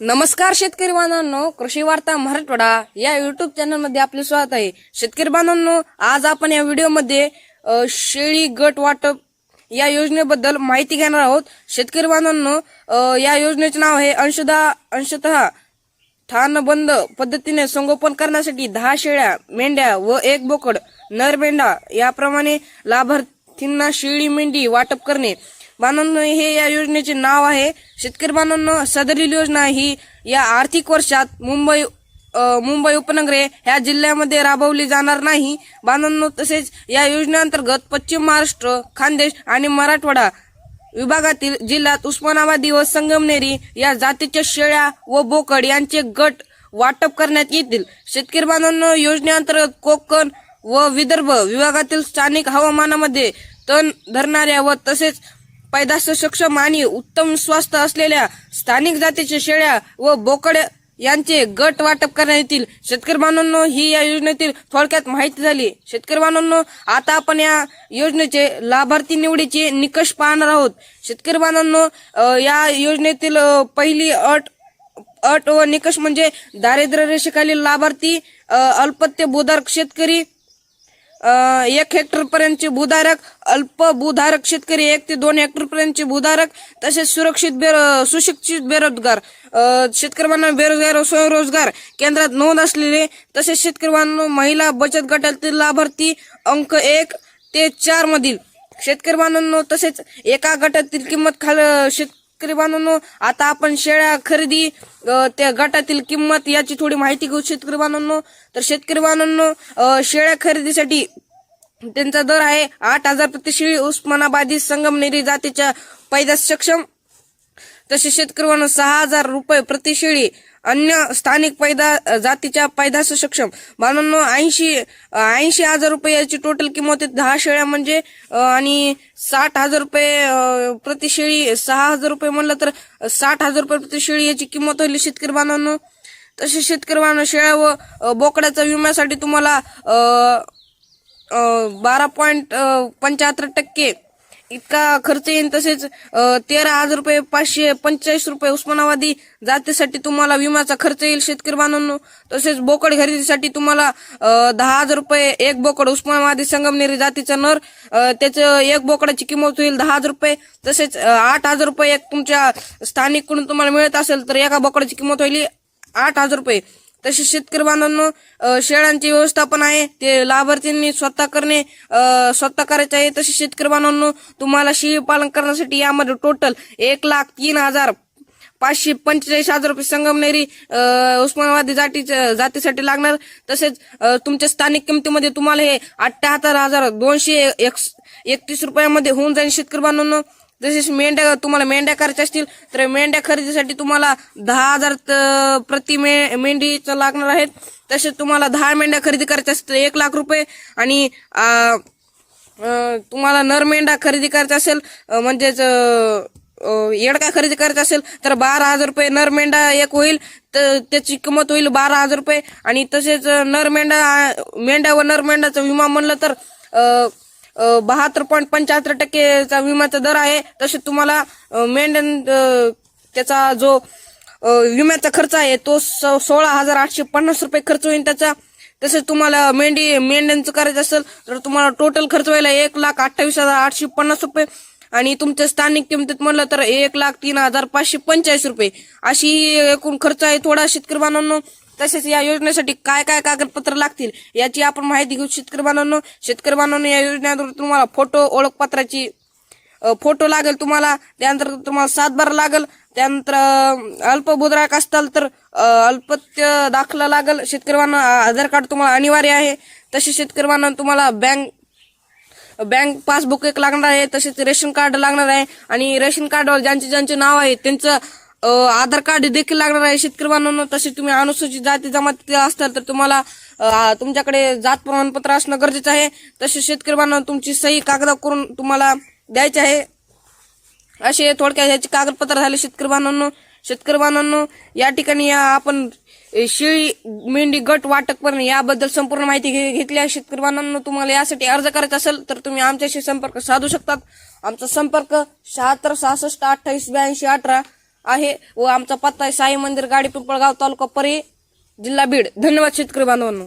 नमस्कार शेतकरी बांधवांनो कृषी वार्ता मराठवाडा या युट्यूब चॅनलमध्ये आपले स्वागत आहे. शेतकरी बांधवांनो आज आपण या व्हिडिओमध्ये शेळी गट वाटप या योजनेबद्दल माहिती घेणार आहोत. शेतकरी बांधवांनो या योजनेचे नाव आहे अंशदा अंशतः ठाणबंद पद्धतीने संगोपन करण्यासाठी दहा शेळ्या मेंढ्या व एक बोकड नर मेंढा याप्रमाणे लाभार्थींना शेळी मेंढी वाटप करणे. बांधवांनो हे या योजनेचे नाव आहे. शेतकरी बांधवांनो सदरील योजना ही या आर्थिक वर्षात मुंबई मुंबई उपनगरे ह्या जिल्ह्यामध्ये राबवली जाणार नाही. बांधवांनो तसेच या योजनेअंतर्गत पश्चिम महाराष्ट्र खानदेश आणि मराठवाडा विभागातील जिल्ह्यात उस्मानाबादी व संगमनेरी या जातीच्या शेळ्या व बोकड यांचे गट वाटप करण्यात येतील. शेतकरी बांधवांनो योजनेअंतर्गत कोकण व विदर्भ विभागातील स्थानिक हवामानामध्ये तण धरणाऱ्या व तसेच पैदास सक्षम आणि उत्तम स्वास्थ्य असलेल्या स्थानिक जातीच्या शेळ्या व बोकड यांचे गट वाटप करण्यात येतील. शेतकरी बांधवांनो ही या योजनेतील थोडक्यात माहिती झाली. शेतकरी बांधवांनो आता आपण या योजनेचे लाभार्थी निवडीचे निकष पाहणार आहोत. शेतकरी बांधवांनो या योजनेतील पहिली अट अट व निकष म्हणजे दारिद्र्य रेषेखालील लाभार्थी अल्पत्य भूधारक शेतकरी एक हेक्टर पर्यंतचे भूधारक अल्प भूधारक शेतकरी एक ते दोन हेक्टर पर्यंतचे भूधारक तसेच सुरक्षित बेरो सुशिक्षित बेरोजगार. शेतकऱ्यांना बेरोजगार व स्वयंरोजगार केंद्रात नोंद असलेले तसेच शेतकऱ्यांना महिला बचत गटातील लाभार्थी अंक एक ते चार मधील. शेतकरी बांधवांनो तसेच एका गटातील किंमत खाल शेतकरी बांधवांनो आता आपण शेळ्या खरेदी त्या गटातील किंमत याची थोडी माहिती घेऊ शेतकरी बांधवांनो. तर शेतकरी बांधवांनो शेळ्या खरेदीसाठी त्यांचा दर आहे आठ हजार प्रतिशेळी उस्मानाबादी संगमनेरी जातीच्या पैदास सक्षम तसे शेतकऱ्यांना सहा हजार रुपये प्रति शेळी अन्य स्थानिक पैदा जातीच्या पैदास सक्षम. बांधवांनो ऐंशी ऐंशी हजार रुपये याची टोटल किंमत दहा शेळ्या म्हणजे आणि साठ हजार रुपये प्रतिशेळी प्रति शेळी सहा हजार रुपये म्हणलं तर साठ हजार रुपये प्रति शेळी याची किंमत होईल शेतकरी बांधवांनो. तसे शेतकरी बांधव शेळ्या व बोकड्याचा विम्यासाठी तुम्हाला बारा पॉईंट पंच्याहत्तर टक्के इतका खर्च येईल तसेच तेरा हजार रुपये पाचशे पंचेचाळीस रुपये उस्मानाबादी जातीसाठी तुम्हाला विम्याचा खर्च येईल शेतकरी बांधवांनो. तसेच बोकड खरेदीसाठी तुम्हाला दहा हजार रुपये एक बोकड उस्मानाबादी संगमनेरी जातीचा नर त्याचं एक बोकडाची किंमत होईल दहा हजार रुपये. तसेच आठ हजार रुपये एक तुमच्या स्थानिककडून तुम्हाला मिळत असेल तर एका बोकडाची किंमत होईल आठ हजार रुपये. तसेच शेतकरी बांधवांनो शेळ्यांची शेळ्यांचे व्यवस्थापन आहे ते लाभार्थींनी स्वतः करणे स्वतः करायचे आहे. तसेच शेतकरी बांधवांनो तुम्हाला शेळी पालन करण्यासाठी यामध्ये टोटल एक लाख तीन हजार पाचशे पंचेचाळीस हजार रुपये संगमनेरी उस्मानाबादी जातीच्या जातीसाठी लागणार. तसेच तुमच्या स्थानिक किमतीमध्ये तुम्हाला हे अठ्ठ्याहत्तर हजार दोनशे एकतीस रुपयामध्ये होऊन जाईल. शेतकरी बांधवांनो तसेच मेंढ्या तुम्हाला मेंढ्या करायच्या असतील तर मेंढ्या खरेदीसाठी तुम्हाला दहा हजार प्रति मे मेंढीचं लागणार आहेत. तसेच तुम्हाला दहा मेंढ्या खरेदी करायच्या असतील एक लाख रुपये. आणि तुम्हाला नर मेंढा खरेदी करायचा असेल म्हणजेच येडका खरेदी करायचा असेल तर बारा हजार रुपये नर मेंढा एक होईल. तर त्याची किंमत होईल बारा हजार रुपये. आणि तसेच नर मेंढा मेंढ्या व नर मेंढाचा विमा म्हणलं तर बहात्तर पॉईंट पंच्याहत्तर टक्केचा विम्याचा दर आहे. तसे तुम्हाला अ, त्याचा जो विम्याचा खर्च आहे तो स- सोळा हजार आठशे पन्नास रुपये खर्च होईल त्याचा. तसेच तुम्हाला मेंढी मेंढ्यांचं करायचं असेल तर तुम्हाला टोटल खर्च व्हायला एक लाख अठ्ठावीस हजार आठशे पन्नास रुपये. आणि तुमच्या स्थानिक किमतीत म्हणलं तर एक लाख तीन हजार पाचशे पंचेचाळीस रुपये. अशी एकूण खर्च आहे थोडा शेतकरी बांधवांनो. तसेच या योजनेसाठी काय काय कागदपत्र लागतील याची आपण माहिती घेऊ शेतकरी बांधवांनो. शेतकरी बांधवांनो या योजनेद्वारे तुम्हाला फोटो ओळखपत्राची फोटो लागेल तुम्हाला. त्यानंतर तुम्हाला सातबारा लागेल. त्यानंतर अल्पभूद्रायक असताल तर अल्पत्य दाखला लागेल. शेतकरी आधार कार्ड तुम्हाला अनिवार्य आहे. तसेच शेतकरी तुम्हाला बँक बँक पासबुक एक लागणार आहे. तसेच रेशन कार्ड लागणार आहे. आणि रेशन कार्डवर ज्यांचे ज्यांचे नाव आहे त्यांचं आधार कार्ड देखील लागणार आहे शेतकरी बांधवांना तसे तुम्ही अनुसूचित जाती जमातीतील असताल तर तुम्हाला तुमच्याकडे जात प्रमाणपत्र असणं गरजेचं आहे. तसे शेतकरी बांधवांना तुमची सही कागद करून तुम्हाला द्यायची आहे. असे थोडक्यात ह्याची कागदपत्र झाले शेतकरी बांधवांनो शेतकरी बांधवांनो या ठिकाणी आपण शेळी मेंढी गट वाटप करणे याबद्दल संपूर्ण माहिती घे- घेतली आहे शेतकरी बांधवांनो तुम्हाला यासाठी अर्ज करायचा असेल तर तुम्ही आमच्याशी संपर्क साधू शकतात. आमचा संपर्क शहात्तर सहासष्ट अठ्ठावीस ब्याऐंशी अठरा आहे व आमचा पत्ता आहे साई मंदिर गाडी पिंपळगाव तालुका परी जिल्हा बीड. धन्यवाद शेतकरी बांधवांनो.